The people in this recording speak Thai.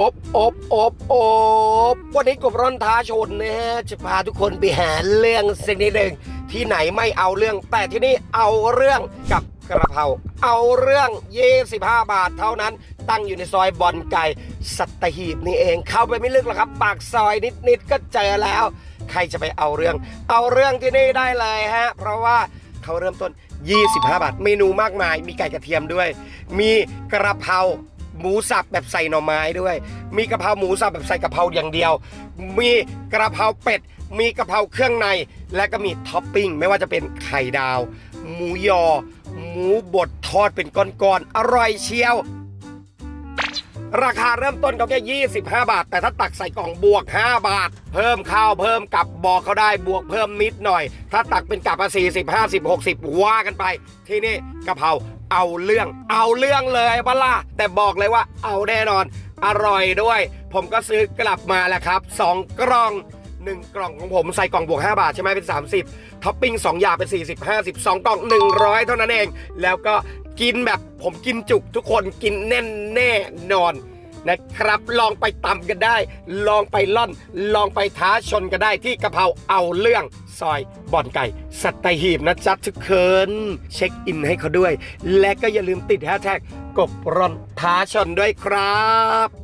อบอบอบอบวันนี้กบร้อนท้าชนนะฮะจะพาทุกคนไปหาเรื่องสิ่งนี้หนึ่งที่ไหนไม่เอาเรื่อง แต่ที่นี่เอาเรื่องกับกระเพราเอาเรื่อง 25 บาทเท่านั้น ตั้งอยู่ในซอยบอนไก่สัตหีบนี่เอง เข้าไปไม่ลึกหรอกครับ ปากซอยนิดๆก็เจอแล้ว ใครจะไปเอาเรื่อง เอาเรื่องที่นี่ได้เลยฮะ เพราะว่าเขาเริ่มต้น 25 บาท เมนูมากมาย มีไก่กระเทียมด้วย มีกระเพรา หมูสับแบบใส่หน่อไม้ด้วย มีกะเพราหมูสับแบบใส่กะเพราอย่างเดียว มีกระเพราเป็ด มีกะเพราเครื่องใน และก็มีท็อปปิ้งไม่ว่าจะเป็นไข่ดาว หมูยอ หมูบดทอดเป็นก้อนๆอร่อยเชียว ราคาเริ่มต้นก็แค่25 บาท แต่ถ้าตักใส่กล่องบวก 5 บาท เพิ่มข้าวเพิ่มกับบอกเขาได้บวกเพิ่มนิดหน่อย ถ้าตักเป็นกับมา40 50 60 ว่ากันไป ที่นี่กะเพรา เอาเรื่อง เอาเรื่องเลยบ้าล่ะแต่บอกเลยว่าเอาแน่นอน อร่อยด้วย ผมก็ซื้อกลับมาแล้วครับ 2 กล่อง 1 กล่องของผมใส่กล่องบวก 5 บาทใช่ไหมเป็น 30ท็อปปิ้ง2อย่างเป็น 40 50 2กล่อง 100 เท่านั้นเอง แล้วก็กินแบบผมกินจุกทุกคนกินแน่นแน่นอน นะครับ ลองไปตำกันได้ ลองไปล่อน ลองไปท้าชนกันได้ที่กะเพราเอาเรื่องซอยบ่อนไก่ สัตหีบนะจ๊ะทุกคนเช็คอินให้เขาด้วย และก็อย่าลืมติดแฮชแท็กกบรอนท้าชนด้วยครับ